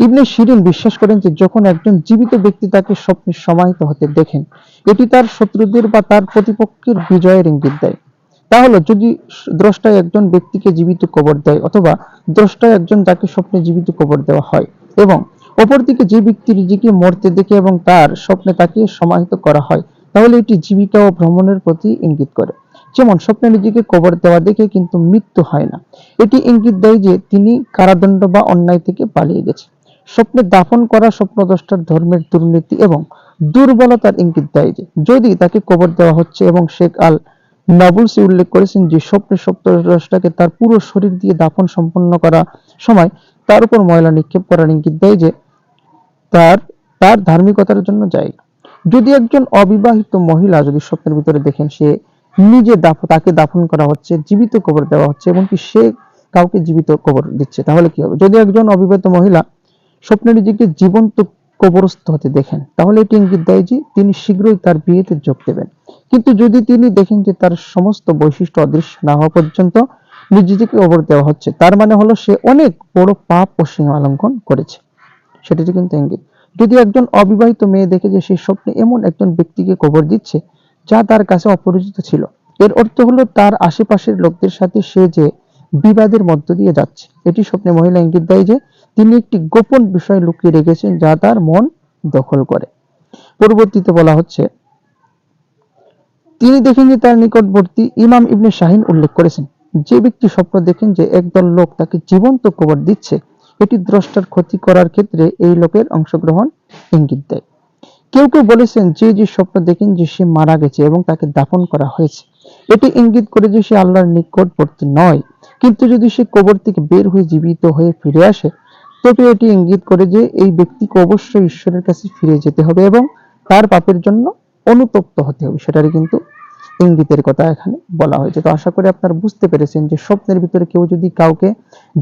ইবনে শিরিন বিশ্বাস করেন যে যখন একজন জীবিত ব্যক্তি তাকে স্বপ্নে সমাহিত হতে দেখেন, এটি তার শত্রুদের বা তার প্রতিপক্ষের বিজয়ের ইঙ্গিত দেয়। তাহলে যদি দ্রষ্টায় একজন ব্যক্তিকে জীবিত কবর দেয় অথবা দ্রষ্টায় একজন যাকে স্বপ্নে জীবিত কবর দেওয়া হয় এবং অপরদিকে যে ব্যক্তি নিজেকে মরতে দেখে এবং তার স্বপ্নে তাকে সমাহিত করা হয়, তাহলে এটি জীবিকা ও ভ্রমণের প্রতি ইঙ্গিত করে। যেমন, স্বপ্নে নিজেকে কবর দেওয়া দেখে কিন্তু মৃত্যু হয় না। এটি ইঙ্গিত দেয় যে তিনি কারাদণ্ড বা অন্যায় থেকে পালিয়ে গেছে স্বপ্নে দাফন করা স্বপ্নদ্রষ্টার ধর্মের দুর্নীতি এবং দুর্বলতার ইঙ্গিত দেয় যে, যদি তাকে কবর দেওয়া হচ্ছে এবং শেখ আল নাবুলসি উল্লেখ করেছেন যে, স্বপ্নে স্বপ্নদ্রষ্টাকে তার পুরো শরীর দিয়ে দাফন সম্পন্ন করা সময় তার উপর ময়লা নিক্ষেপ করার ইঙ্গিত দেয় যে, তার তার ধার্মিকতার জন্য যায়। যদি একজন অবিবাহিত মহিলা যদি স্বপ্নের ভিতরে দেখেন সে নিজে তাকে দাফন করা হচ্ছে, জীবিত কবর দেওয়া হচ্ছে এবং কি সে কাউকে জীবিত কবর দিচ্ছে, তাহলে কি হবে? যদি একজন অবিবাহিত মহিলা স্বপ্নে নিজেকে জীবন্ত কবরস্থ হতে দেখেন। তাহলে এটি ইঙ্গিত দেয় যে তিনি শীঘ্রই তার বিয়েতে যোগ দেবেন। কিন্তু যদি তিনি দেখেন যে তার সমস্ত বৈশিষ্ট্য অদৃশ্য না হওয়া পর্যন্ত নিজেকে কবর দেওয়া হচ্ছে, তার মানে হলো সে অনেক বড় পাপ ও সীমা লঙ্ঘন করেছে। সেটি কিন্তু ইঙ্গিত। যদি একজন অবিবাহিত মেয়ে দেখে যে সে স্বপ্নে এমন একজন ব্যক্তিকে কবর দিচ্ছে, যা তার কাছে অপরিচিত ছিল, এর অর্থ হলো তার আশেপাশের লোকদের সাথে সে যে বিবাদের মধ্য দিয়ে যাচ্ছে, এটি স্বপ্নে মহিলা ইঙ্গিত দেয় যে তিনি একটি গোপন বিষয় লুকিয়ে রেখেছেন যা তার মন দখল করে। পরবর্তীতে বলা হচ্ছে, তিনি দেখেন যে তার নিকটবর্তী ইমাম ইবনে শাহিন উল্লেখ করেছেন, যে ব্যক্তি স্বপ্ন দেখেন যে একদল লোক তাকে জীবন্ত কবর দিচ্ছে, এটি দ্রষ্টার ক্ষতি করার ক্ষেত্রে এই লোকের অংশগ্রহণ ইঙ্গিত দেয়। কেউ কেউ বলেছেন যে যে স্বপ্ন দেখেন যে সে মারা গেছে এবং তাকে দাফন করা হয়েছে। এটি ইঙ্গিত করে যে সে আল্লাহর নিকটবর্তী নয়। কিন্তু যদি সে কবর থেকে বের হয়ে জীবিত হয়ে ফিরে আসে তবে এটি ইঙ্গিত করে যে এই ব্যক্তিকে অবশ্যই ঈশ্বরের কাছে ফিরে যেতে হবে এবং তার পাপের জন্য অনুতপ্ত হতে হবে। সেটারই কিন্তু ইঙ্গিতের কথা এখানে বলা হয়েছে। তো আশা করি আপনারা বুঝতে পেরেছেন যে স্বপ্নের ভিতরে কেউ যদি কাউকে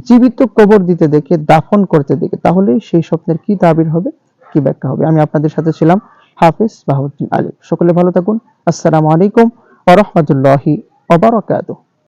জীবিত কবর দিতে দেখে, দাফন করতে দেখে, তাহলে সেই স্বপ্নের কি তাবির হবে, কি ব্যাখ্যা হবে? আমি আপনাদের সাথে ছিলাম হাফিজ বাহাউদ্দিন আলী সকলে ভালো থাকুন। আসসালামু আলাইকুম ওয়া রাহমাতুল্লাহি ওয়া বারাকাতুহু।